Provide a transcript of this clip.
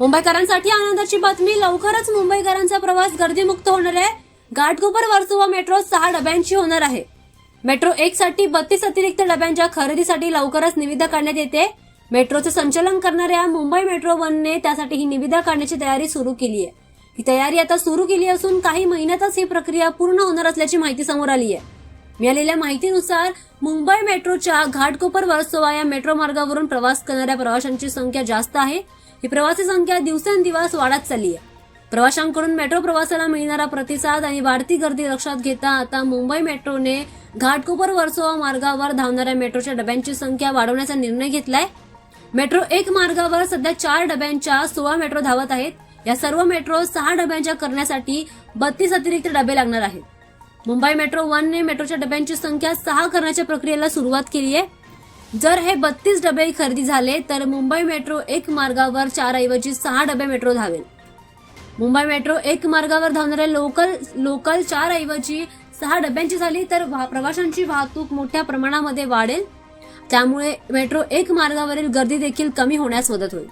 मुंबईकरांसाठी आनंदाची बातमी. लवकरच मुंबईकरांचा प्रवास गर्दीमुक्त होणार आहे. घाटकोपर वर्सोवा मेट्रो सहा डब्यांची होणार आहे. मेट्रो एक साठी बत्तीस अतिरिक्त डब्यांच्या खरेदीसाठी लवकरच निविदा काढण्यात येते. मेट्रोचे संचालन करणाऱ्या मुंबई मेट्रो वनने त्यासाठी ही निविदा काढण्याची तयारी सुरू केली आहे. ही तयारी आता सुरू केली असून काही महिन्यातच ही प्रक्रिया पूर्ण होणार असल्याची माहिती समोर आली आहे. मिळालेल्या माहितीनुसार मुंबई मेट्रोच्या घाटकोपर वर्सोवा या मेट्रो मार्गावरून प्रवास करणाऱ्या प्रवाशांची संख्या जास्त आहे. ही प्रवासी संख्या दिवसेंदिवस वाढत चालली आहे. प्रवाशांकडून मेट्रो प्रवासाला मिळणारा प्रतिसाद आणि वाढती गर्दी लक्षात घेता आता मुंबई मेट्रोने घाटकोपर वर्सोवा मार्गावर धावणाऱ्या मेट्रोच्या डब्यांची संख्या वाढवण्याचा निर्णय घेतलाय. मेट्रो एक मार्गावर सध्या चार डब्यांच्या सोळा मेट्रो धावत आहेत. या सर्व मेट्रो सहा डब्यांच्या करण्यासाठी बत्तीस अतिरिक्त डबे लागणार आहेत. मुंबई मेट्रो वनने मेट्रोच्या डब्यांची संख्या सहा करण्याच्या प्रक्रियेला सुरुवात केली आहे. जर हे बत्तीस डबे खरेदी झाले तर मुंबई मेट्रो एक मार्गावर चार ऐवजी सहा डबे मेट्रो धावेल. मुंबई मेट्रो एक मार्गावर धावणाऱ्या लोकल लोकल चार ऐवजी सहा डब्यांची झाली तर प्रवाशांची वाहतूक मोठ्या प्रमाणामध्ये वाढेल. त्यामुळे मेट्रो एक मार्गावरील गर्दी देखील कमी होण्यास मदत होईल.